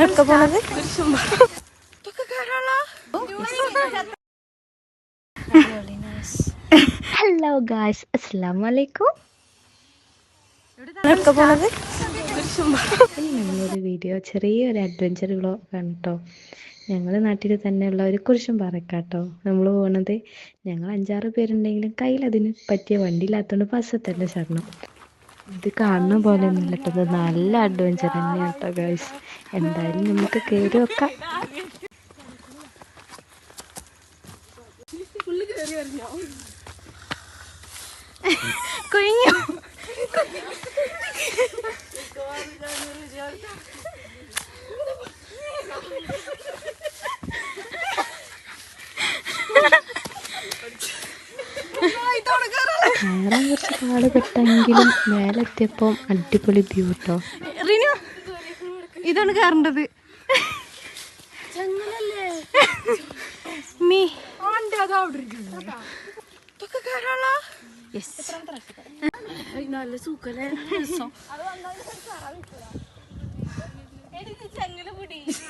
എവിടുക്ക പോണത്? Hello guys അസ്സാം വലൈക്കും നടക്ക പോണത്? വീഡിയോ ചെറിയൊരു അഡ്വഞ്ചർ വ്ളോഗ് ആണ് കേട്ടോ ഞങ്ങളുടെ നാട്ടിൽ തന്നെയുള്ള ഒരു കുരിശും പാറക്കാട്ടോ നമ്മൾ പോണത് ഞങ്ങൾ അഞ്ചാറ് പേരുണ്ടെങ്കിലും കയ്യിൽ അതിന് പറ്റിയ വണ്ടി ഇല്ലാത്തതുകൊണ്ട് ബസ്സിൽ തന്നെ ശരണം ഇത് കാണുന്ന പോലെ ഒന്നുമില്ല കേട്ടോ നല്ല അഡ്വഞ്ചർ തന്നെയാണ് കേട്ടോ ഗായ്സ് എന്തായാലും നമുക്ക് കയറി വെക്കാം കൊഴിഞ്ഞു കയറാൻ കുറച്ച് കാട് പെട്ടെങ്കിലും മേലെത്തിയപ്പോ അടിപൊളി വ്യൂ കേട്ടോ റിനു ഇതാണ് കയറേണ്ടത് മീ. നല്ല സൂക്കല്ലേ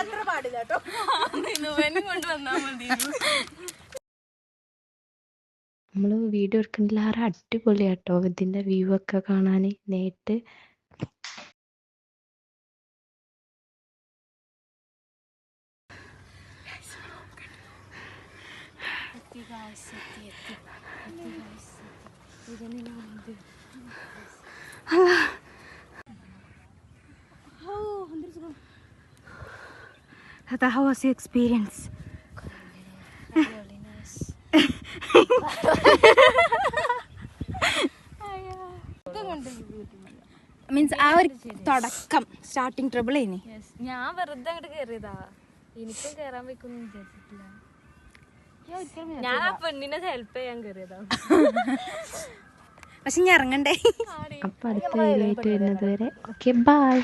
അത്ര പാടില്ല കേട്ടോ കൊണ്ടുവന്നാ മതി. നമ്മൾ വീഡിയോ എടുക്കണില്ലാറെ അടിപൊളിയാട്ടോ. ഇതിന്റെ വ്യൂ ഒക്കെ കാണാൻ നേരിട്ട്. How was your experience? Means ആ ഒരു തുടക്കം സ്റ്റാർട്ടിങ് ട്രബിൾ ഇനി ഞാൻ വെറുതെ അങ്ങോട്ട് കയറിയതാ എനിക്കും കയറാൻ വെക്കൊന്നും വിചാരിച്ചിട്ടില്ല. ഞാൻ ആ പെണ്ണിനെ ഹെൽപ്പ് ചെയ്യാൻ കയറിയതാ പക്ഷെ ഞാൻ ഇറങ്ങണ്ടേ? അപ്പൊ അടുത്ത വീഡിയോ ആയിട്ട് വരുന്നത് വരെ. Okay bye